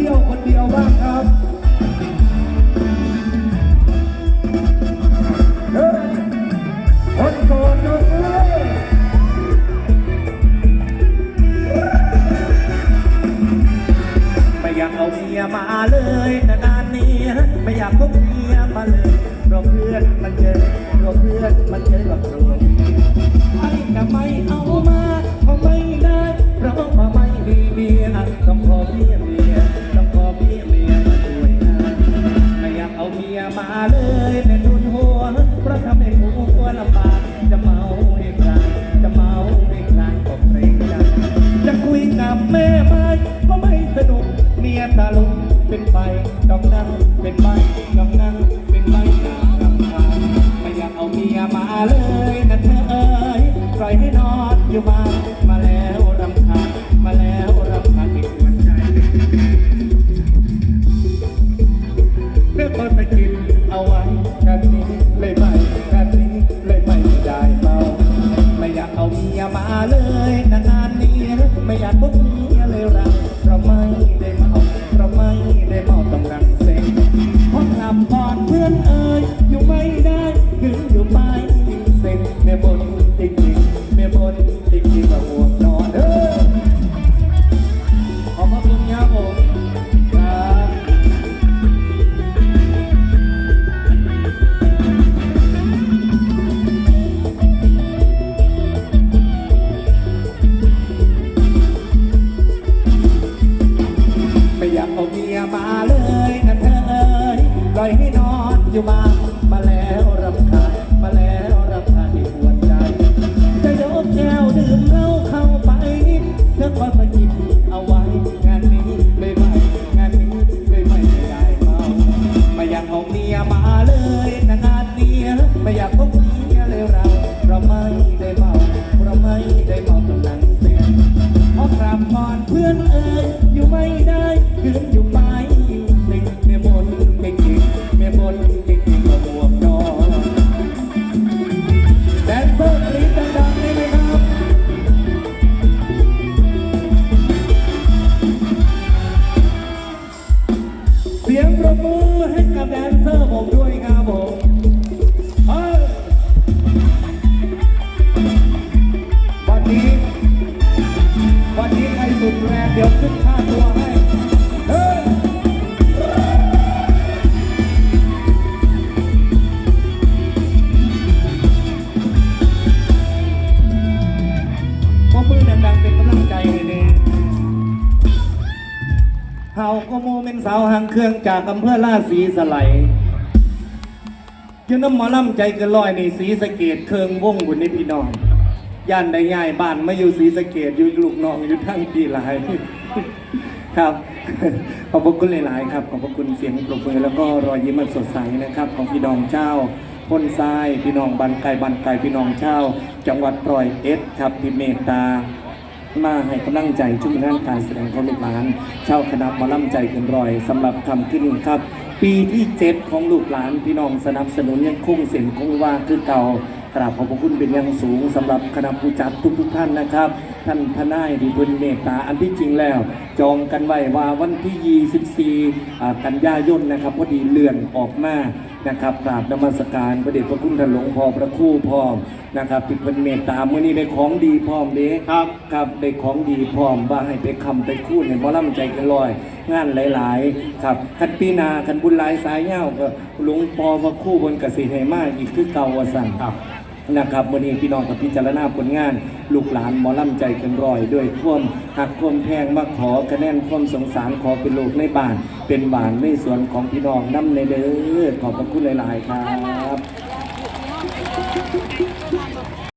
ที่ยวคนเดียวบ้างครับเฮ้ยคนโสดยกมือไม่อยากเอาเมียมาเลยนานๆนี้ไม่อยากพบเมียมาเลยเพราะเพื่อนมันเจอเพราะเพื่อนมันเจอกับครัวไอ้ก็ไม่เอามาเพราะไม่ได้เพราะว่าไม่มีเมียต้องขอเมีย ลุกเป็นไปดอกนั่งเป็นไป อยให้นอนอยู่บ้านมาแล้วรำคาญมาแล้วรำคาญที่ปวดใจ จะยกแก้วดื่มเหล้าเข้าไปเพื่อความสกินเอาไว้งานนี้ไม่ไหวงานนี้ไม่ไหวไม่ได้เมาไม่อยากเอาเมียมาเลยนะงานนี้ไม่อยากพบเมียเลยเราเราไม่ได้เมาเราไม่ได้เมาตรงนั้นเสียเพราะกลับก่อนเพื่อนเอ เฮาก็โมเมนสาวหางเครื่องจากอำเภอล่าสีสไลยยืนน้ำหมอลำใจเกินร้อยในสีสะเกดเครืองวงบุญในพี่น้องย่านได้ง่ายบ้านไมาอยู่ศรีสะเกดอยู่ลูกน้องอยู่ทั้งปีหลาย ครับ ขอบพระคุณหลาย ๆ ครับ ขอบพระคุณเสียงปรบมือแล้วก็รอยยิ้มอันสดใสนะครับ ของพี่น้องเจ้าพ้นทรายพี่น้องบันไกบันไกพี่น้องเจ้า จังหวัดร้อยเอ็ดครับที่เมตตา มาให้กำลังใจชุมงานการแสดงของลูกหลานเช่าคณะมอลำใจเกินรอยสำหรับคำขึ้นนี้ครับ ปีที่เจ็ดของลูกหลานพี่น้องสนับสนุนยังคงเสียงคงว่าคือเก่ากราบขอบพระคุณเป็นอย่างสูงสำหรับคณะผู้จัดทุกๆท่านนะครับ ท่านทนายดีบุญเมตตาอันที่จริงแล้ว จองกันไว้ว่าวันที่ 24อ่กันยายนนะครับพอดีเลื่อนออกมา นะครับกราบนมัสการพระเดชพระคุณท่านหลวงพ่อพระครู่พร้อมนะครับที่เป็นเมตตาเมื่อนี้ได้ของดีพร้อมเด้ครับครับได้ของดีพร้อมว่าให้ไปคำไปคูดให้หมอลำใจกันลอย งานหลาย ๆ ครับคันปีหนาคันบุญหลายสายเงาก็หลวงปอพระครู่บนกสิให้มากอีกคือเก่าวาสั่งครับ นะครับวันนี้พี่น้องกับพิจารณาผลงาน ลูกหลานหมอลำใจกันรอยด้วยควมหักควมแพงมาขอคะแนนควมสงสารขอเป็นลูกในบ้าน เป็นบ้านในสวนของพี่น้องน้ำในเด้อขอบพระคุณหลาย ๆ ครับ